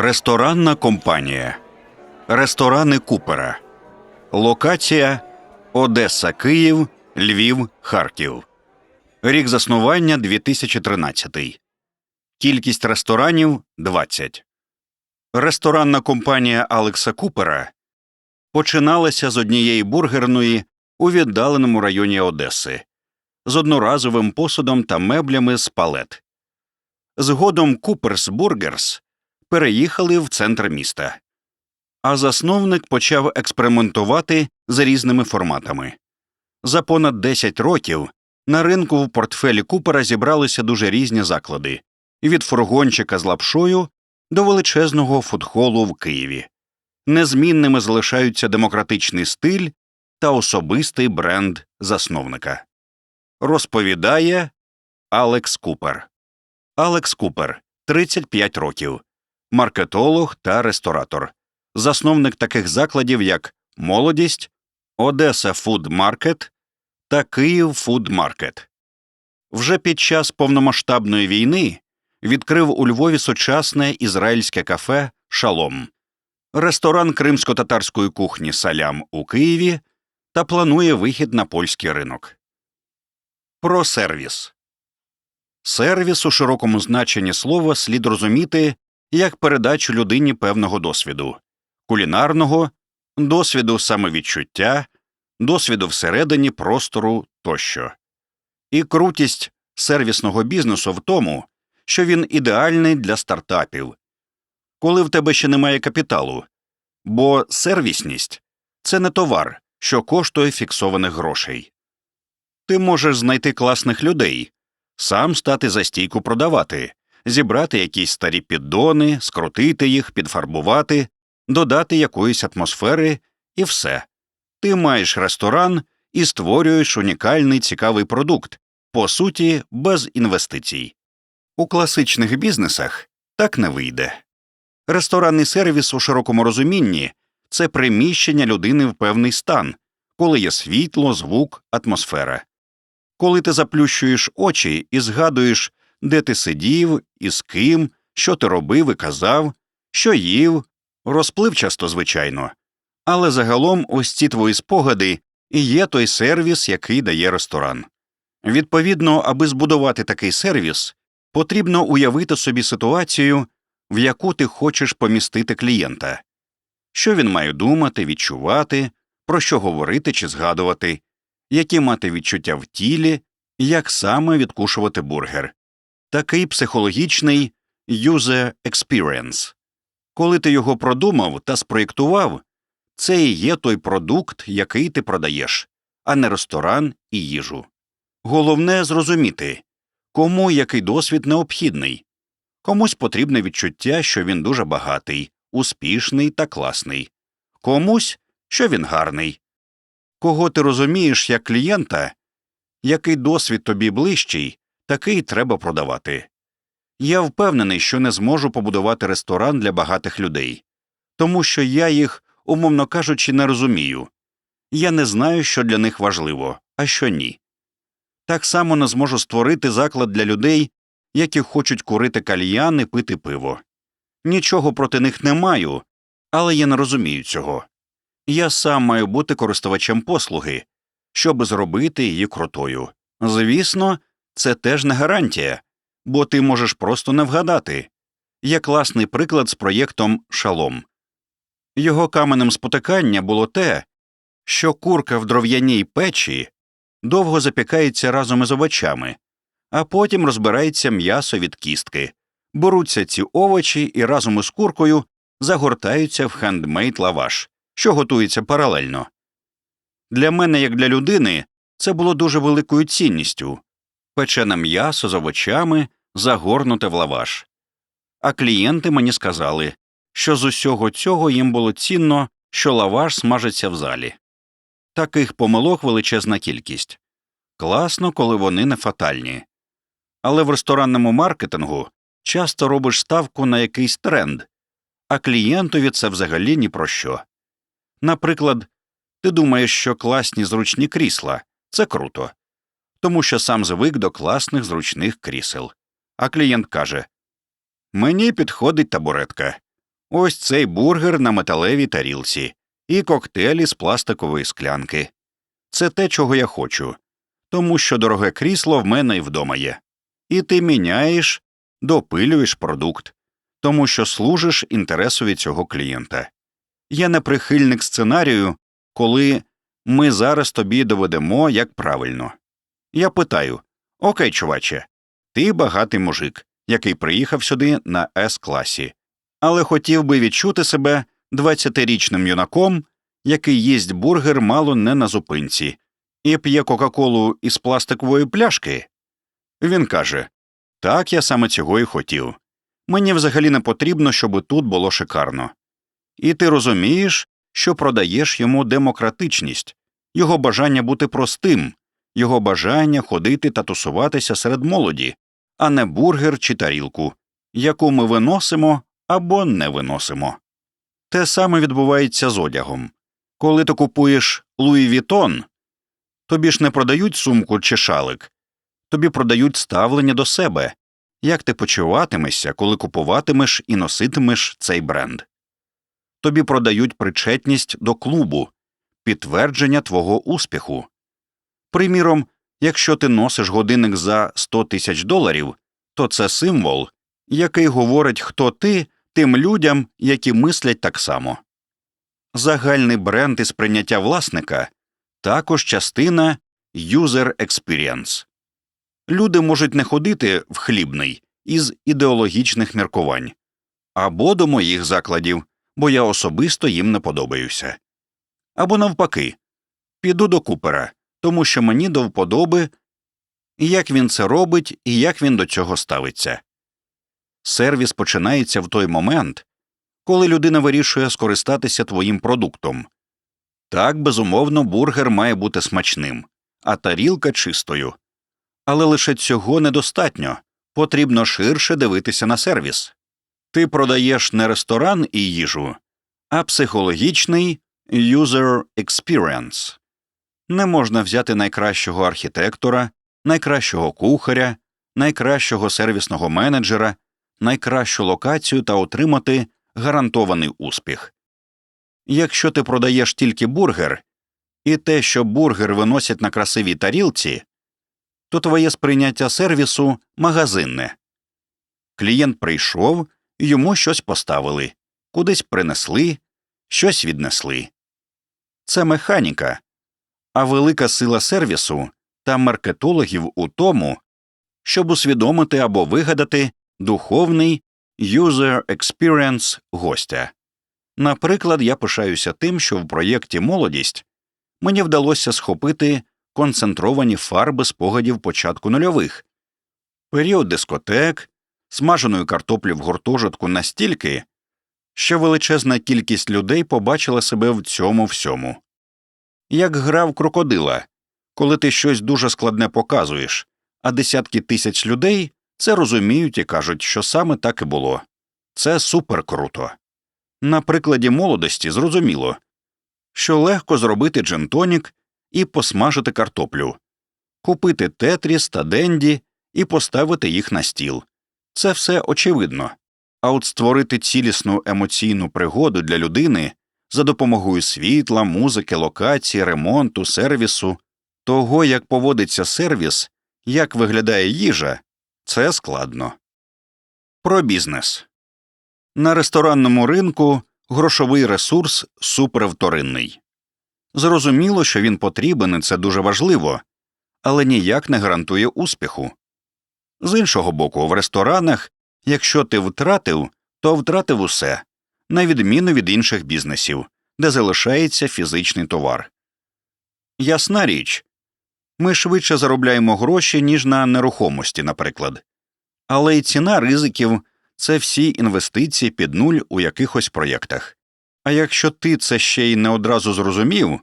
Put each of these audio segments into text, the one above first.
Ресторанна компанія. Ресторани Купера. Локація Одеса, Київ, Львів, Харків. Рік заснування 2013. Кількість ресторанів 20. Ресторанна компанія Алекса Купера починалася з однієї бургерної у віддаленому районі Одеси з одноразовим посудом та меблями з палет. Згодом Куперс Бургерс переїхали в центр міста. А засновник почав експериментувати з різними форматами. За понад 10 років на ринку в портфелі Купера зібралися дуже різні заклади від фургончика з лапшою до величезного фудхолу в Києві. Незмінними залишаються демократичний стиль та особистий бренд засновника. Розповідає Алекс Купер. Алекс Купер 35 років, маркетолог та ресторатор, засновник таких закладів, як Молодість, Одеса Фуд Маркет та Київ Фуд Маркет. Вже під час повномасштабної війни відкрив у Львові сучасне ізраїльське кафе Шалом, ресторан кримсько-татарської кухні Салям у Києві та планує вихід на польський ринок. Про сервіс. Сервіс у широкому значенні слова слід розуміти як передачу людині певного досвіду кулінарного, досвіду самовідчуття, досвіду всередині простору тощо. І крутість сервісного бізнесу в тому, що він ідеальний для стартапів, коли в тебе ще немає капіталу, бо сервісність це не товар, що коштує фіксованих грошей. Ти можеш знайти класних людей, сам стати за стійку продавати, зібрати якісь старі піддони, скрутити їх, підфарбувати, додати якоїсь атмосфери і все. Ти маєш ресторан і створюєш унікальний цікавий продукт, по суті, без інвестицій. У класичних бізнесах так не вийде. Ресторанний сервіс у широкому розумінні це приміщення людини в певний стан, коли є світло, звук, атмосфера. Коли ти заплющуєш очі і згадуєш, де ти сидів, і з ким, що ти робив і казав, що їв, розпливчасто, звичайно. Але загалом ось ці твої спогади і є той сервіс, який дає ресторан. Відповідно, аби збудувати такий сервіс, потрібно уявити собі ситуацію, в яку ти хочеш помістити клієнта, що він має думати, відчувати, про що говорити чи згадувати, які мати відчуття в тілі, як саме відкушувати бургер. Такий психологічний user experience. Коли ти його продумав та спроєктував, це і є той продукт, який ти продаєш, а не ресторан і їжу. Головне зрозуміти, кому який досвід необхідний, комусь потрібне відчуття, що він дуже багатий, успішний та класний, комусь, що він гарний. Кого ти розумієш як клієнта, який досвід тобі ближчий, такий треба продавати. Я впевнений, що не зможу побудувати ресторан для багатих людей, тому що я їх, умовно кажучи, не розумію. Я не знаю, що для них важливо, а що ні. Так само не зможу створити заклад для людей, які хочуть курити кальян і пити пиво. Нічого проти них не маю, але я не розумію цього. Я сам маю бути користувачем послуги, щоб зробити її крутою. Звісно, це теж не гарантія, бо ти можеш просто не вгадати. Є класний приклад з проєктом Шалом. Його каменем спотикання було те, що курка в дров'яній печі довго запікається разом із овочами, а потім розбирається м'ясо від кістки, беруться ці овочі і разом із куркою загортаються в хендмейд лаваш, що готується паралельно. Для мене, як для людини, це було дуже великою цінністю печене м'ясо з овочами, загорнуте в лаваш. А клієнти мені сказали, що з усього цього їм було цінно, що лаваш смажиться в залі. Таких помилок величезна кількість. Класно, коли вони не фатальні. Але в ресторанному маркетингу часто робиш ставку на якийсь тренд, а клієнтові це взагалі ні про що. Наприклад, ти думаєш, що класні зручні крісла це круто, тому що сам звик до класних зручних крісел. А клієнт каже Мені підходить табуретка. Ось цей бургер на металевій тарілці і коктейлі з пластикової склянки. Це те, чого я хочу, тому що дороге крісло в мене і вдома є. І ти міняєш, допилюєш продукт, тому що служиш інтересові цього клієнта. Я не прихильник сценарію, коли ми зараз тобі доведемо, як правильно. Я питаю Окей, чуваче, ти багатий мужик, який приїхав сюди на С класі, але хотів би відчути себе 20-річним юнаком, який їсть бургер мало не на зупинці, і п'є Кока-Колу із пластикової пляшки. Він каже Так, я саме цього і хотів. Мені взагалі не потрібно, щоб тут було шикарно. І ти розумієш, що продаєш йому демократичність, його бажання бути простим, його бажання ходити та тусуватися серед молоді, а не бургер чи тарілку, яку ми виносимо або не виносимо. Те саме відбувається з одягом. Коли ти купуєш Луї Вітон, тобі ж не продають сумку чи шалик, тобі продають ставлення до себе, як ти почуватимешся, коли купуватимеш і носитимеш цей бренд. Тобі продають причетність до клубу, підтвердження твого успіху. Приміром, якщо ти носиш годинник за 100 тисяч доларів, то це символ, який говорить, хто ти тим людям, які мислять так само. Загальний бренд і сприйняття власника також частина user experience. Люди можуть не ходити в хлібний із ідеологічних міркувань або до моїх закладів, бо я особисто їм не подобаюся. Або навпаки, піду до купера, тому що мені до вподоби, як він це робить і як він до цього ставиться. Сервіс починається в той момент, коли людина вирішує скористатися твоїм продуктом. Так, безумовно, бургер має бути смачним, а тарілка чистою. Але лише цього недостатньо потрібно ширше дивитися на сервіс. Ти продаєш не ресторан і їжу, а психологічний user experience. Не можна взяти найкращого архітектора, найкращого кухаря, найкращого сервісного менеджера, найкращу локацію та отримати гарантований успіх. Якщо ти продаєш тільки бургер, і те, що бургер виносять на красивій тарілці, то твоє сприйняття сервісу магазинне. Клієнт прийшов, йому щось поставили, кудись принесли, щось віднесли. Це механіка, а велика сила сервісу та маркетологів у тому, щоб усвідомити або вигадати духовний user experience гостя. Наприклад, я пишаюся тим, що в проєкті Молодість мені вдалося схопити концентровані фарби спогадів початку нульових, період дискотек, смаженої картоплі в гуртожитку настільки, що величезна кількість людей побачила себе в цьому всьому. Як грав крокодила, коли ти щось дуже складне показуєш, а десятки тисяч людей це розуміють і кажуть, що саме так і було. Це супер круто. На прикладі молодості зрозуміло, що легко зробити джентонік і посмажити картоплю, купити тетріс та денді і поставити їх на стіл. Це все очевидно. А от створити цілісну емоційну пригоду для людини за допомогою світла, музики, локації, ремонту, сервісу, того, як поводиться сервіс, як виглядає їжа, це складно. Про бізнес на ресторанному ринку грошовий ресурс супервторинний. Зрозуміло, що він потрібен і це дуже важливо, але ніяк не гарантує успіху. З іншого боку, в ресторанах, якщо ти втратив, то втратив усе, на відміну від інших бізнесів, де залишається фізичний товар. Ясна річ ми швидше заробляємо гроші, ніж на нерухомості, наприклад, але й ціна ризиків це всі інвестиції під нуль у якихось проєктах. А якщо ти це ще й не одразу зрозумів,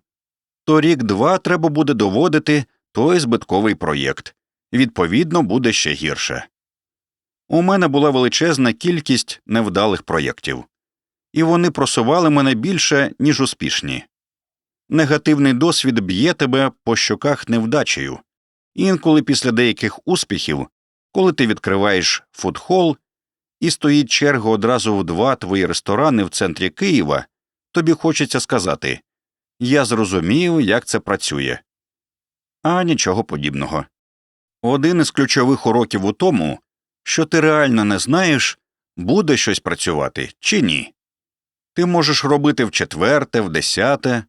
то рік два треба буде доводити той збитковий проєкт, відповідно, буде ще гірше. У мене була величезна кількість невдалих проєктів, і вони просували мене більше, ніж успішні. Негативний досвід б'є тебе по щоках невдачею, інколи після деяких успіхів, коли ти відкриваєш фудхол і стоїть черга одразу в два твої ресторани в центрі Києва, тобі хочеться сказати Я зрозумів, як це працює. А нічого подібного. Один із ключових уроків у тому, що ти реально не знаєш, буде щось працювати чи ні. Ти можеш робити в четверте, в десяте,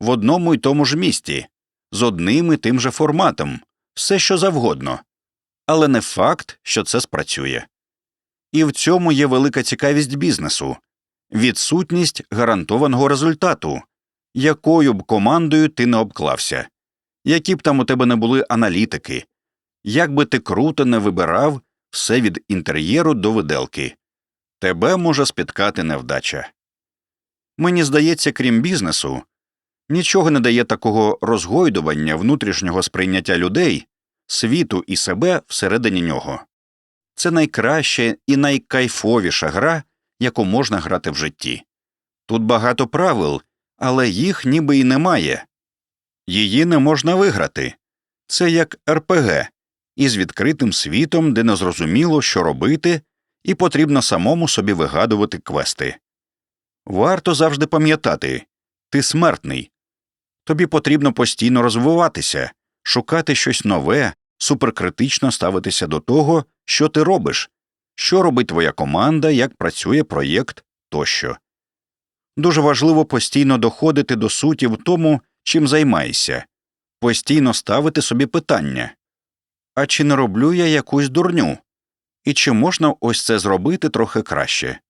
в одному й тому ж місті, з одним і тим же форматом, все що завгодно, але не факт, що це спрацює. І в цьому є велика цікавість бізнесу відсутність гарантованого результату, якою б командою ти не обклався, які б там у тебе не були аналітики, як би ти круто не вибирав все від інтер'єру до виделки, тебе може спіткати невдача. Мені здається, крім бізнесу, нічого не дає такого розгойдування внутрішнього сприйняття людей, світу і себе всередині нього. Це найкраща і найкайфовіша гра, яку можна грати в житті. Тут багато правил, але їх ніби і немає. Її не можна виграти. Це як РПГ із відкритим світом, де незрозуміло, що робити, і потрібно самому собі вигадувати квести. Варто завжди пам'ятати ти смертний. Тобі потрібно постійно розвиватися, шукати щось нове, суперкритично ставитися до того, що ти робиш, що робить твоя команда, як працює проєкт тощо. Дуже важливо постійно доходити до суті в тому, чим займаєшся, постійно ставити собі питання а чи не роблю я якусь дурню, і чи можна ось це зробити трохи краще,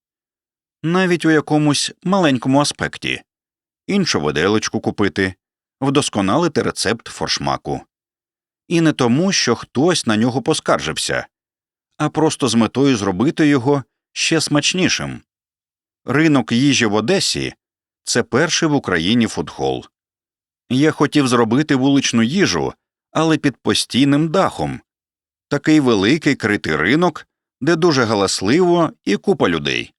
навіть у якомусь маленькому аспекті, іншу виделочку купити, вдосконалити рецепт форшмаку. І не тому, що хтось на нього поскаржився, а просто з метою зробити його ще смачнішим. Ринок їжі в Одесі це перший в Україні фудхол. Я хотів зробити вуличну їжу, але під постійним дахом такий великий критий ринок, де дуже галасливо і купа людей.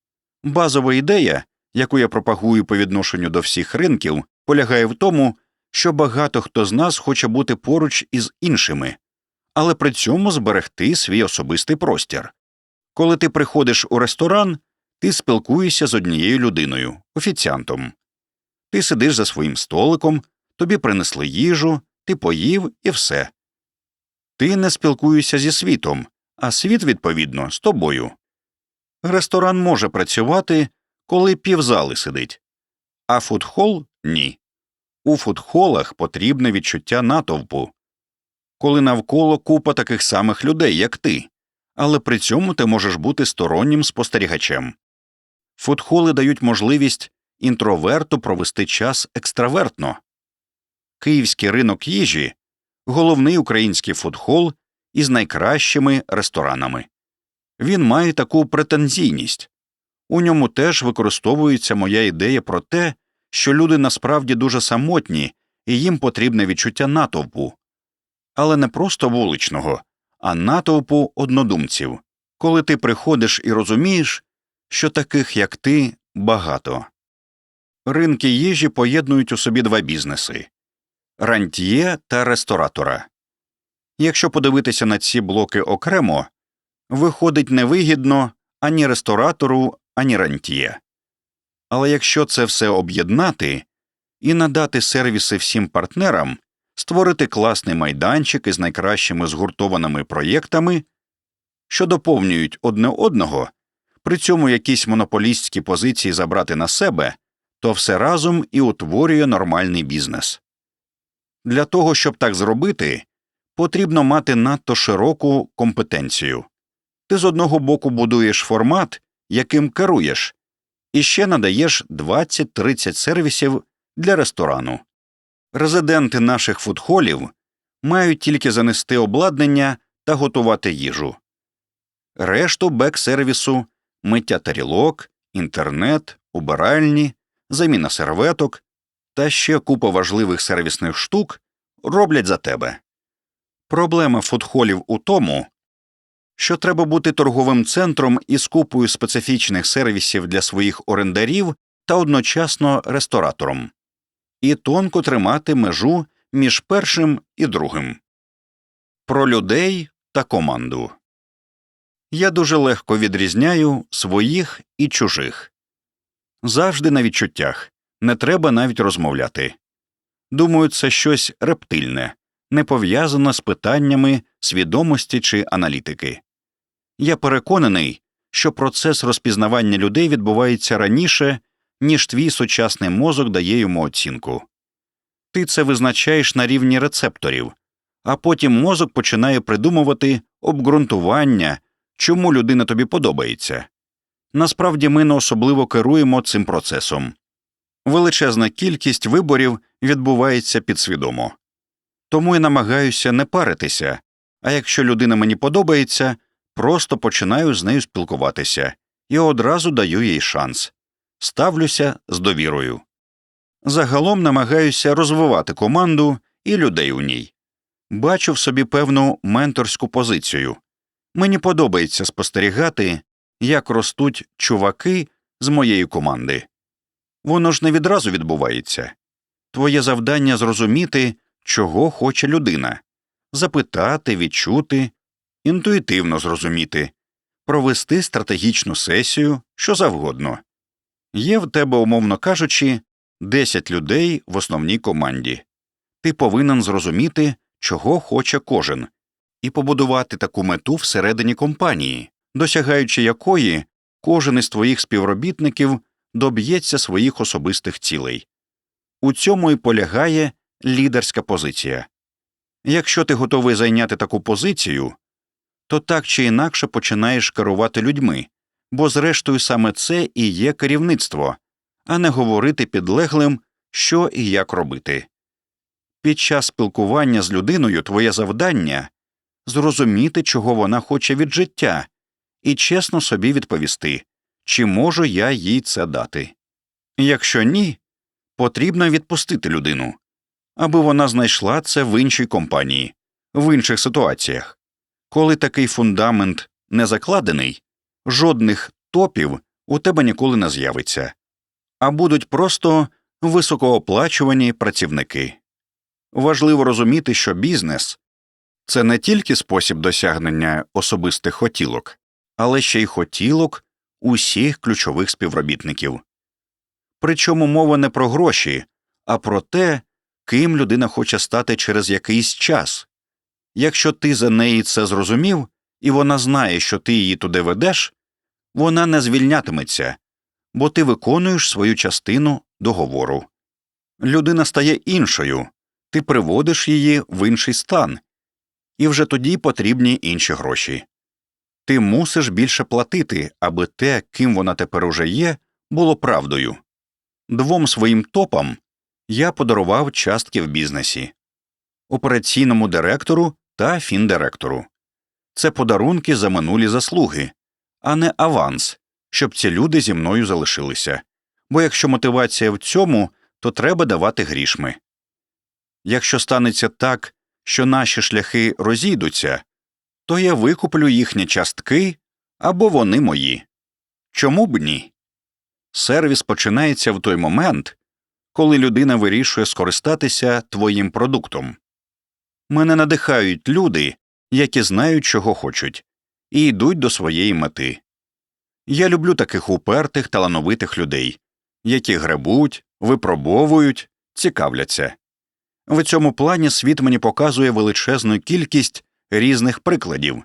Базова ідея, яку я пропагую по відношенню до всіх ринків, полягає в тому, що багато хто з нас хоче бути поруч із іншими, але при цьому зберегти свій особистий простір. Коли ти приходиш у ресторан, ти спілкуєшся з однією людиною, офіціантом. Ти сидиш за своїм столиком, тобі принесли їжу, ти поїв і все. Ти не спілкуєшся зі світом, а світ, відповідно, з тобою. Ресторан може працювати, коли півзали сидить, а фудхол ні. У фудхолах потрібне відчуття натовпу, коли навколо купа таких самих людей, як ти, але при цьому ти можеш бути стороннім спостерігачем. Фудхоли дають можливість інтроверту провести час екстравертно. Київський ринок їжі головний український фудхол із найкращими ресторанами. Він має таку претензійність. У ньому теж використовується моя ідея про те, що люди насправді дуже самотні і їм потрібне відчуття натовпу, але не просто вуличного, а натовпу однодумців, коли ти приходиш і розумієш, що таких, як ти, багато. Ринки їжі поєднують у собі два бізнеси рантьє та ресторатора. Якщо подивитися на ці блоки окремо, виходить невигідно ані ресторатору, ані рантьє. Але якщо це все об'єднати і надати сервіси всім партнерам, створити класний майданчик із найкращими згуртованими проєктами, що доповнюють одне одного, при цьому якісь монополістські позиції забрати на себе, то все разом і утворює нормальний бізнес. Для того, щоб так зробити, потрібно мати надто широку компетенцію. Ти з одного боку будуєш формат, яким керуєш, і ще надаєш 20-30 сервісів для ресторану. Резиденти наших фудхолів мають тільки занести обладнання та готувати їжу. Решту бек-сервісу, миття тарілок, інтернет, убиральні, заміна серветок та ще купа важливих сервісних штук роблять за тебе. Проблема фудхолів у тому, що треба бути торговим центром із купою специфічних сервісів для своїх орендарів та одночасно ресторатором, і тонко тримати межу між першим і другим. Про людей та команду. Я дуже легко відрізняю своїх і чужих. Завжди на відчуттях, не треба навіть розмовляти. Думаю, це щось рептильне, не пов'язане з питаннями свідомості чи аналітики. Я переконаний, що процес розпізнавання людей відбувається раніше, ніж твій сучасний мозок дає йому оцінку. Ти це визначаєш на рівні рецепторів, а потім мозок починає придумувати обґрунтування, чому людина тобі подобається. Насправді ми не особливо керуємо цим процесом. Величезна кількість виборів відбувається підсвідомо. Тому я намагаюся не паритися, а якщо людина мені подобається, просто починаю з нею спілкуватися і одразу даю їй шанс ставлюся з довірою. Загалом намагаюся розвивати команду і людей у ній. Бачу в собі певну менторську позицію. Мені подобається спостерігати, як ростуть чуваки з моєї команди. Воно ж не відразу відбувається. Твоє завдання зрозуміти, чого хоче людина, запитати, відчути, інтуїтивно зрозуміти, провести стратегічну сесію, що завгодно. Є в тебе, умовно кажучи, 10 людей в основній команді. Ти повинен зрозуміти, чого хоче кожен, і побудувати таку мету всередині компанії, досягаючи якої кожен із твоїх співробітників доб'ється своїх особистих цілей. У цьому і полягає лідерська позиція. Якщо ти готовий зайняти таку позицію, то так чи інакше починаєш керувати людьми, бо зрештою саме це і є керівництво, а не говорити підлеглим, що і як робити. Під час спілкування з людиною твоє завдання зрозуміти, чого вона хоче від життя, і чесно собі відповісти, чи можу я їй це дати. Якщо ні, потрібно відпустити людину, аби вона знайшла це в іншій компанії, в інших ситуаціях. Коли такий фундамент не закладений, жодних топів у тебе ніколи не з'явиться, а будуть просто високооплачувані працівники. Важливо розуміти, що бізнес це не тільки спосіб досягнення особистих хотілок, але ще й хотілок усіх ключових співробітників. Причому мова не про гроші, а про те, ким людина хоче стати через якийсь час. Якщо ти за неї це зрозумів, і вона знає, що ти її туди ведеш, вона не звільнятиметься, бо ти виконуєш свою частину договору. Людина стає іншою, ти приводиш її в інший стан, і вже тоді потрібні інші гроші. Ти мусиш більше платити, аби те, ким вона тепер уже є, було правдою. Двом своїм топам я подарував частки в бізнесі операційному директору та фіндиректору. Це подарунки за минулі заслуги, а не аванс, щоб ці люди зі мною залишилися. Бо якщо мотивація в цьому, то треба давати грішми. Якщо станеться так, що наші шляхи розійдуться, то я викуплю їхні частки або вони мої. Чому б ні? Сервіс починається в той момент, коли людина вирішує скористатися твоїм продуктом. Мене надихають люди, які знають, чого хочуть, і йдуть до своєї мети. Я люблю таких упертих, талановитих людей, які гребуть, випробовують, цікавляться. В цьому плані світ мені показує величезну кількість різних прикладів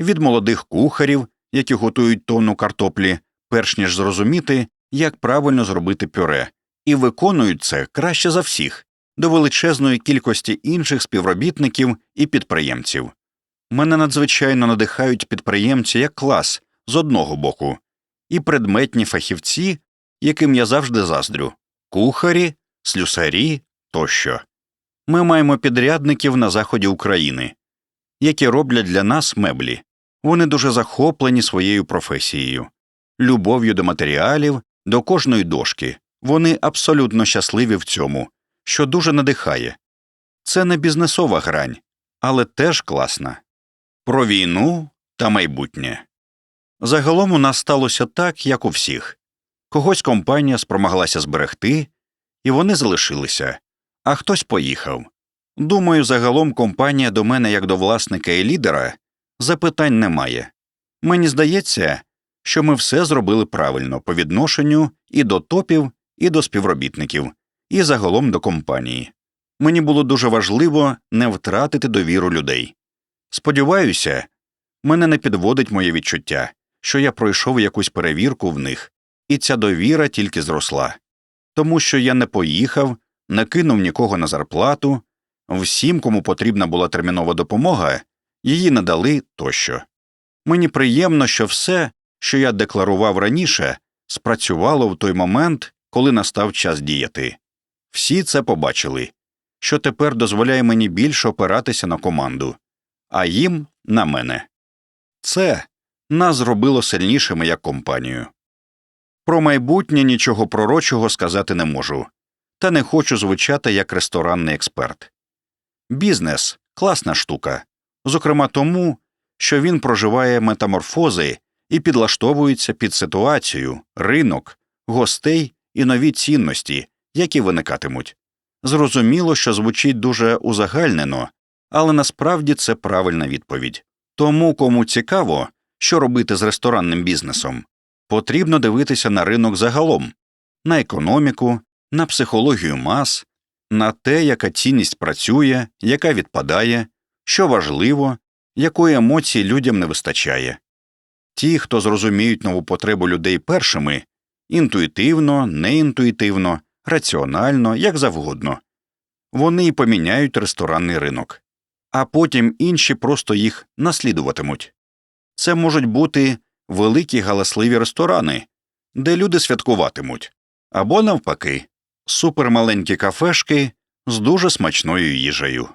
від молодих кухарів, які готують тонну картоплі, перш ніж зрозуміти, як правильно зробити пюре, і виконують це краще за всіх, до величезної кількості інших співробітників і підприємців. Мене надзвичайно надихають підприємці як клас з одного боку, і предметні фахівці, яким я завжди заздрю кухарі, слюсарі тощо. Ми маємо підрядників на заході України, які роблять для нас меблі. Вони дуже захоплені своєю професією, любов'ю до матеріалів, до кожної дошки. Вони абсолютно щасливі в цьому, що дуже надихає. Це не бізнесова грань, але теж класна. Про війну та майбутнє. Загалом у нас сталося так, як у всіх когось компанія спромоглася зберегти, і вони залишилися, а хтось поїхав. Думаю, загалом компанія до мене як до власника і лідера запитань немає. Мені здається, що ми все зробили правильно по відношенню і до топів, і до співробітників, і загалом до компанії. Мені було дуже важливо не втратити довіру людей. Сподіваюся, мене не підводить моє відчуття, що я пройшов якусь перевірку в них, і ця довіра тільки зросла, тому що я не поїхав, не кинув нікого на зарплату, всім, кому потрібна була термінова допомога, її надали тощо. Мені приємно, що все, що я декларував раніше, спрацювало в той момент, коли настав час діяти. Всі це побачили, що тепер дозволяє мені більше опиратися на команду, а їм на мене. Це нас зробило сильнішими як компанію. Про майбутнє нічого пророчого сказати не можу, та не хочу звучати як ресторанний експерт. Бізнес класна штука, зокрема тому, що він проживає метаморфози і підлаштовується під ситуацію, ринок, гостей і нові цінності, які виникатимуть. Зрозуміло, що звучить дуже узагальнено, але насправді це правильна відповідь. Тому, кому цікаво, що робити з ресторанним бізнесом, потрібно дивитися на ринок загалом, на економіку, на психологію мас, на те, яка цінність працює, яка відпадає, що важливо, якої емоції людям не вистачає. Ті, хто зрозуміють нову потребу людей першими інтуїтивно, неінтуїтивно, раціонально, як завгодно, вони поміняють ресторанний ринок, а потім інші просто їх наслідуватимуть. Це можуть бути великі галасливі ресторани, де люди святкуватимуть, або навпаки, супермаленькі кафешки з дуже смачною їжею.